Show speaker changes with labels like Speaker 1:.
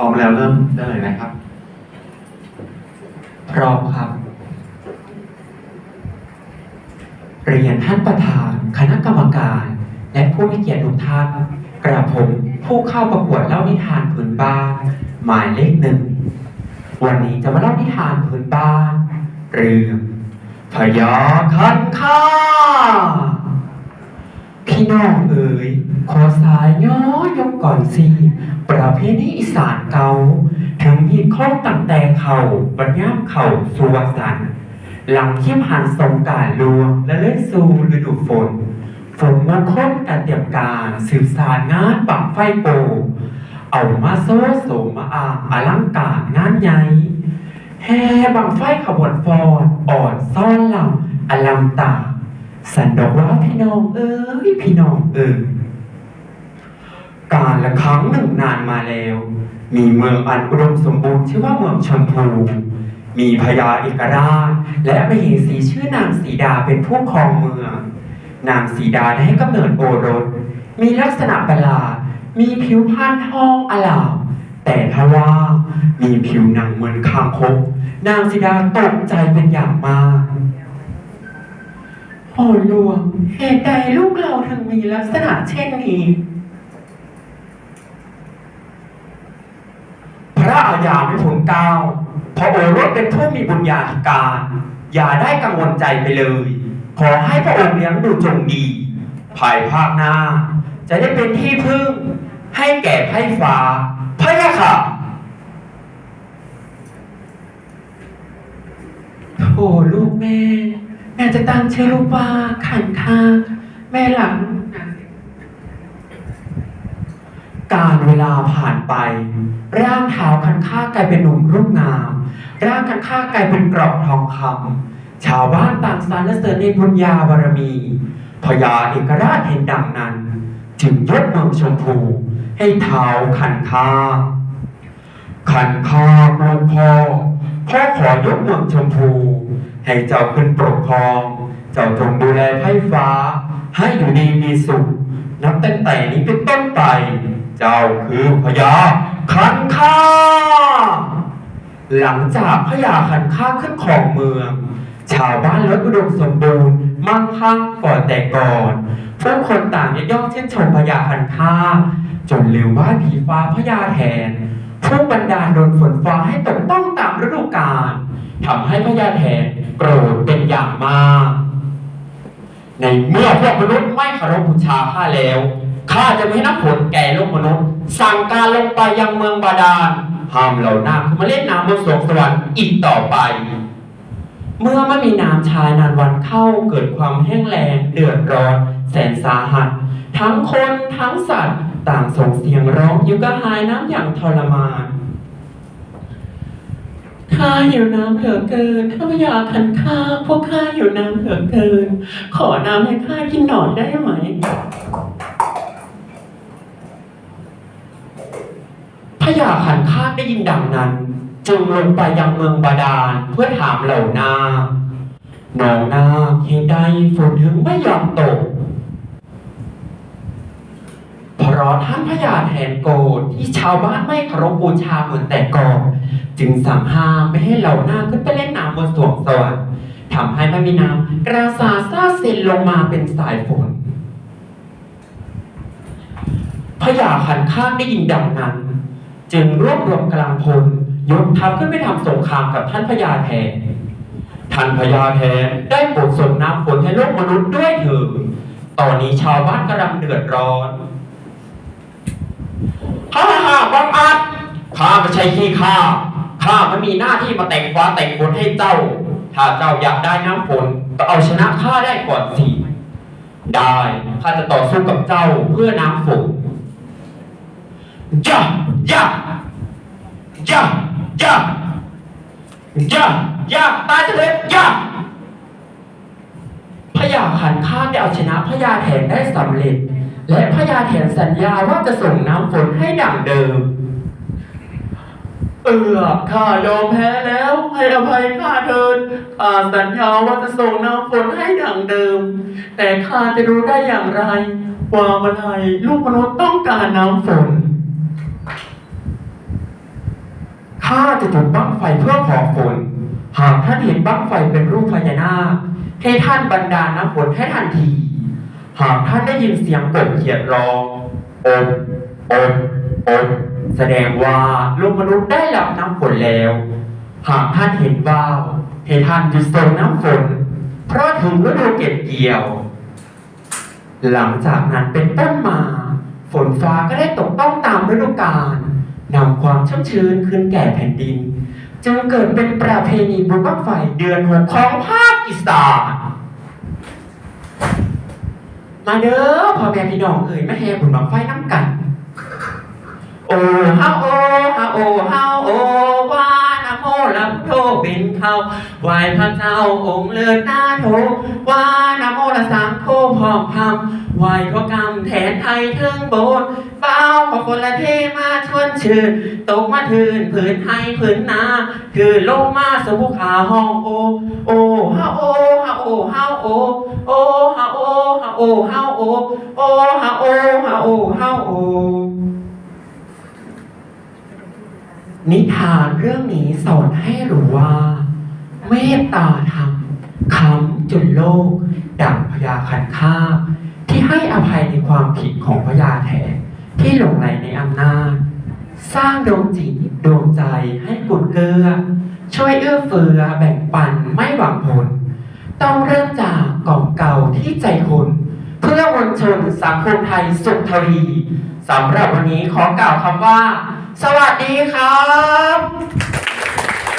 Speaker 1: พร้อมแล้วเริ่มได้เลยนะครับ
Speaker 2: พร้อมครับ เรียนท่านประธาน คณะกรรมการ และผู้มีเกียรติทุกท่าน กระผมผู้เข้าประกวดเล่านิทานพื้นบ้าน หมายเลขหนึ่ง วันนี้จะมาเล่านิทานพื้นบ้านเรื่องพญาคันค่าพี่น้องเอ๋ย ขอสายย้อยกก่อนสิประเพณีอีสานเก่าถึงมีข้องตั้งแต่เข่าบรรยามเข่าสุวสันหลังเทียมหันสงการลวงและเล่นสู่ฤดูฝน ฝนมาค้นการเตรียมการสืบสารงานปักไฟโป เอามาโซ่โสมมาอาอลังการงานใหญ่แห่บังไฟขบวนฟอนอ่อนซ่อนลำอลัมตา สันดอกว่าพี่น้องเอ้ยพี่น้องเอ้ย การละครั้งหนึ่งนานมาแล้ว มีเมืองอันอุดมสมบูรณ์ชื่อว่าเมืองชมพู มีพญาเอกราช และมเหสีชื่อนางสีดาเป็นผู้ครองเมือง นางสีดาได้ให้กำเนิดโอรส มีลักษณะประหลาดมีผิวพรรณทองอลามแต่ทว่ามีผิวหนังเหมือนคางคกนางสีดาตกใจเป็นอย่างมากโอ้หลวงเหตุใดลูกเราถึงมีลักษณะเช่นนี้ พ ระอาญาไม่ผลเกล้าพระโอรสเป็นผู้มีบุญญาธิการ อย่าได้กังวลใจไปเลย ขอให้พระองค์เลี้ยงดูจงดี ภายภาคหน้า จะได้เป็นที่พึ่ง ให้แก่ไพร่ฟ้าพระยะค่ะโอ้ลูกแม่ แม่จะตั้งชื่อลูกว่าขันค่าแม่หลังนะ การเวลาผ่านไป ร่างเท้าคันค่ากลายเป็นหนุ่มรูปงาม ร่างคันค่ากลายเป็นกรอบทองคำชาวบ้านต่างสรรเสริญในบุญญาบารมีพญาเอกราชเห็นดังนั้น จึงยกเมืองชมพูให้เท้าคันค่าขันคามหลงพอพ่อขอยกเมืองชมพู ให้เจ้าขึ้นปกครอง เจ้าจงดูแลไพ่ฟ้า ให้อยู่ดีมีสุข นับตั้งแต่นี้เป็นต้นไป เจ้าคือพญาขันข้าหลังจากพญาขันข้าขึ้นครองเมือง ชาวบ้านลดอุดมสมบูรณ์มั่งคั่งก่อนแต่ก่อนผู้คนต่างยย่องชื่นชมพญาขันข้าจนลืมว่าผีฟ้าพญาแทนผู้บันดาลโดนฝนฟ้าให้ตกต้องตามฤดูกาลทำให้พญาแทนโกรธเป็นอย่างมาก ในเมื่อพวกมนุษย์ไม่เคารพบูชาข้าแล้ว ข้าจะไม่ให้นับผลแก่โลกมนุษย์ สั่งการลงไปยังเมืองบาดาลห้ามเหล่านาคเมาเล่นน้ำบนสวงสวรรค์อีกต่อไป เมื่อไม่มีน้ำชายนานวันเข้าเกิดความแห้งแล้งเดือดร้อน แสนสาหัส ทั้งคนทั้งสัตว์ ต่างส่งเสียงร้องอยู่กระหายน้ำอย่างทรมานข้าหิวน้ำเหลือเกินถ้าไม่อยากขันข้าพวกข้าหิวน้ำเหลือเกิน ขอน้ำให้ข้ากินหน่อยได้ไหม พญาขันข้าได้ยินดังนั้น จึงลงไปยังเมืองบาดาลเพื่อถามเหล่านาคน้องนาคเหตุใดฝนถึงไม่ยอมตกเพราะท่านพญาแทนโกรธที่ชาวบ้านไม่เคารพบูชาเหมือนแต่ก่อนจึงสั่งห้ามไม่ให้เหล่านาขึ้นไปเล่นน้ำบนสวงสวรรค์ทำให้ไม่มีน้ำกระสาซาเซนลงมาเป็นสายฝนพญาขันข้างได้ยินดังนั้น จึงรวบรวมกำลังพลยกทัพขึ้นไปทำสงครามกับท่านพญาแทน ท่านพญาแทนได้โปรดส่งน้ำฝนให้โลกมนุษย์ด้วยเถิดตอนนี้ชาวบ้านกำลังเดือดร้อนฮ่าฮ่าบังอาจข้าไม่ใช่ขี้ข้าข้าไม่มีหน้าที่มาแต่งฟ้าแต่งฝนให้เจ้า ถ้าเจ้าอยากได้น้ำฝนก็เอาชนะข้าได้ก่อนสิ ได้ ข้าจะต่อสู้กับเจ้าเพื่อน้ำฝน ย่าย่าย่าย่าย่าย่าตายเลยย่าพญาขันข้าได้เอาชนะพญาแถนได้สำเร็จ และพญาแถนสัญญาว่าจะส่งน้ำฝนให้ดั่งเดิม เออข้ายอมแพ้แล้วให้อภัยข้าเถิดข้าสัญญาว่าจะส่งน้ำฝนให้ดั่งเดิม แต่ข้าจะรู้ได้อย่างไร ว่าเมื่อไรลูกมนุษย์ต้องการน้ำฝน ข้าจะจุดบั้งไฟเพื่อขอฝน หากท่านเห็นบั้งไฟเป็นรูปพญานาคให้ท่านบันดาลน้ำฝนให้ทันที หากท่านได้ยินเสียงกบเขียดร้องโอมโอมโอมแสดงว่าลูกมนุษย์ได้รับน้ำฝนแล้ว หากท่านเห็นว่าวให้ท่านหยุดส่งน้ำฝน เพราะถึงฤดูเก็บเกี่ยว หลังจากนั้นเป็นต้นมา ฝนฟ้าก็ได้ตกต้องตามฤดูกาล นำความชุ่มชื้นคืนแก่แผ่นดิน จึงเกิดเป็นประเพณีบุญบั้งไฟเดือนหกของภาคอีสานมาเด้อพ่อแม่พี่น้องเอ่ยมาแห่บุญบั้งไฟน้ำกัน โอ้ฮาโอฮาโอฮาโอวานะโมลับโทเป็นเขาไหวพระเจ้าองค์เลิศหน้าโทวานะโมละสังโทพร้อมพำไหวพระกรรมแทนไทยเทิงโบส ถ์เฝ้าขอคนละเทมาชวนชื่นตกมาทืนผืนไทยผืนนาคือลงมาสบุขาห้องโอ โอฮาโอฮาโอฮาโอ โอฮาโอฮาโอฮาโอ โอฮาโอฮาโอฮาโอ นิทานเรื่องนี้สอนให้รู้ว่า เมตตาธรรมคำจุนโลก ดั่งพยาคันคาที่ให้อภัยในความผิดของพญาแถน ที่หลงไหลในอำนาจ สร้างดวงจิตดวงใจให้กุดเกลือช่วยเอื้อเฟื้อแบ่งปันไม่หวังผล ต้องเริ่มจากกล่องเก่าที่ใจคนเพื่อมวลชนสังคมไทยสุขทวีสำหรับวันนี้ขอกล่าวคำว่า สวัสดีครับ